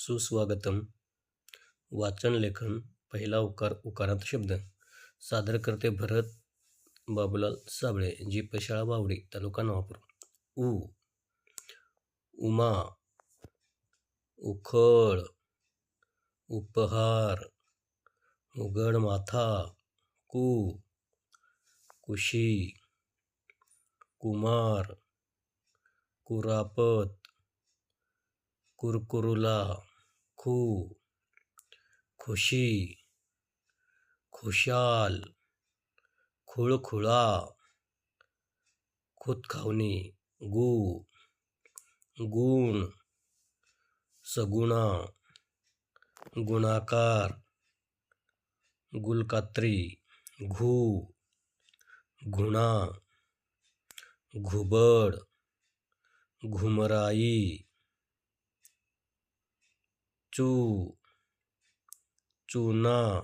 सुस्वागतम. वाचन लेखन पहिला उकार उकारांत शब्द. सादर करते भरत बाबूलाल साबळे जी पशाळा बावडी तालुका नवापूर. उ. उमा. उखळ. उपहार. उघड माथा. कु. कुशी. कुमार. कुरापत. कुरकुरुला. खु खुशी खुशाल खुळखुळा खुतखावणी गु गुण सगुणा गुणाकार गुलकात्री घू घुणा घुबड घुमराई चू, चूना,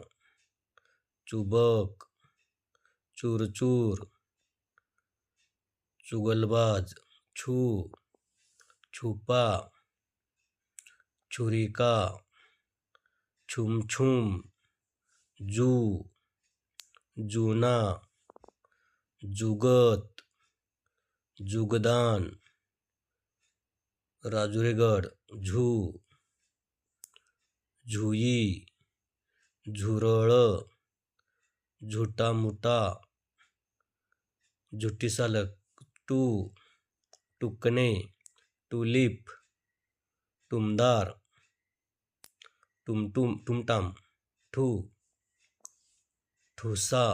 चुबक, चूरचूर, चुगलबाज, छू, छुपा, छुरिका, छुमछुम, जू, जुना, जुगत, जुगदान राजुरेगड झू। झुई, झुरळ, झुटामुटा, झुटीसालक, टू, टुकणे, टुलिप टुमदार टुमटुम टुमटाम ठू, ठुसा,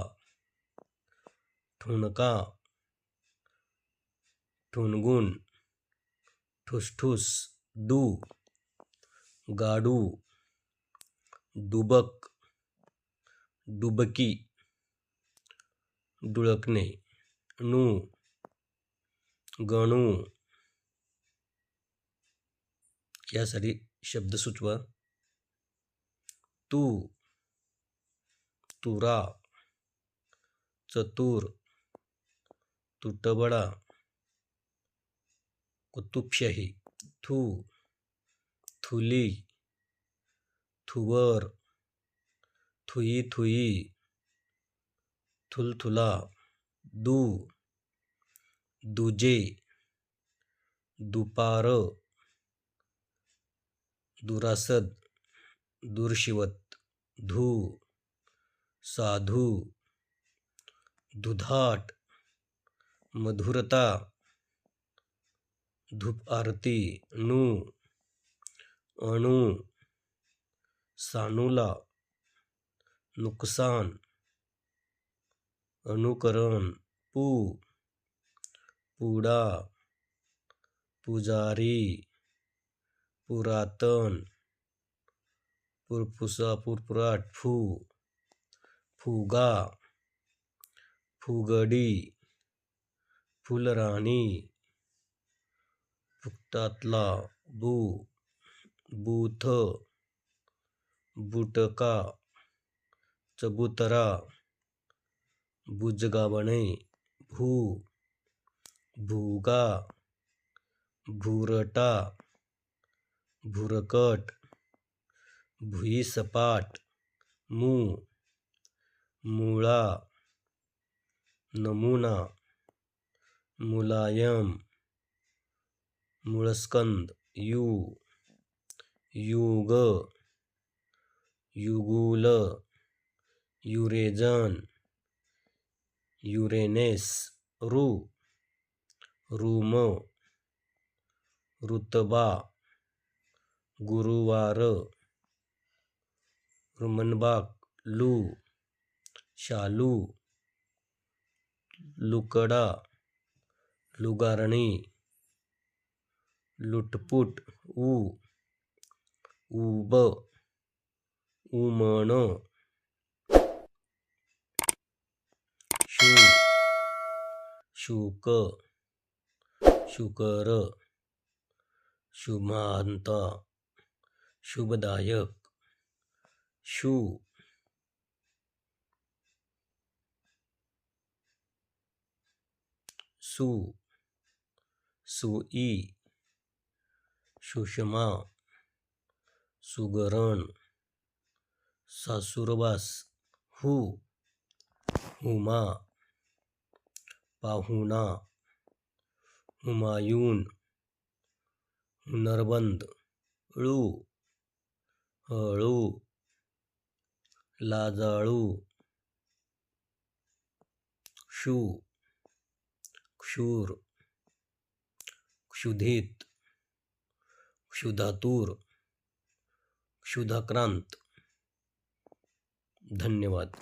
ठुणका, ठुणगुण, ठुसठुस डू गाडू दुबक डुबकी डुळकणे णू गणू यासाठी शब्द सुचवा तू तुरा चतुर तुटबडा कुतुबशाही थू थुली थुवर, थुई थुई, थुलथुला, दू, दुजे, दुपार, दुरासद, दुर्शिवत, धू, साधू, दुधाट, मधुरता, धूप आरती णू अणू सानुला नुकसान अनुकरण पू पुडा पुजारी पुरातन पुरफुसा पुरपुराट फू फुगा फुगडी फुलराणी फुकटातला बू बूथ बुटका, चबुतरा, बुजगावणे, भू, भुगा, भुरटा, भुरकट, भुईसपाट, मू, मुळा, नमूना, मुलायम, मुळस्कंद, यू, युग युगुल युरेजन युरेनेस रू रूम रुतबा गुरुवार रुमनबाग लू शालू लुकडा लुगारणी लुटपुट ऊ उब humano. Shu. Shuka shukara shumanta. Shubhadayak shu. Su. Su i shu sui. Sushma sugaran. सासुरवास हु हुमा पाहुणा हुमायून हुनरबंद ळू हळू लाजाळू क्षू क्षूर क्षुधित क्षुधातूर क्षुधाक्रांत. धन्यवाद।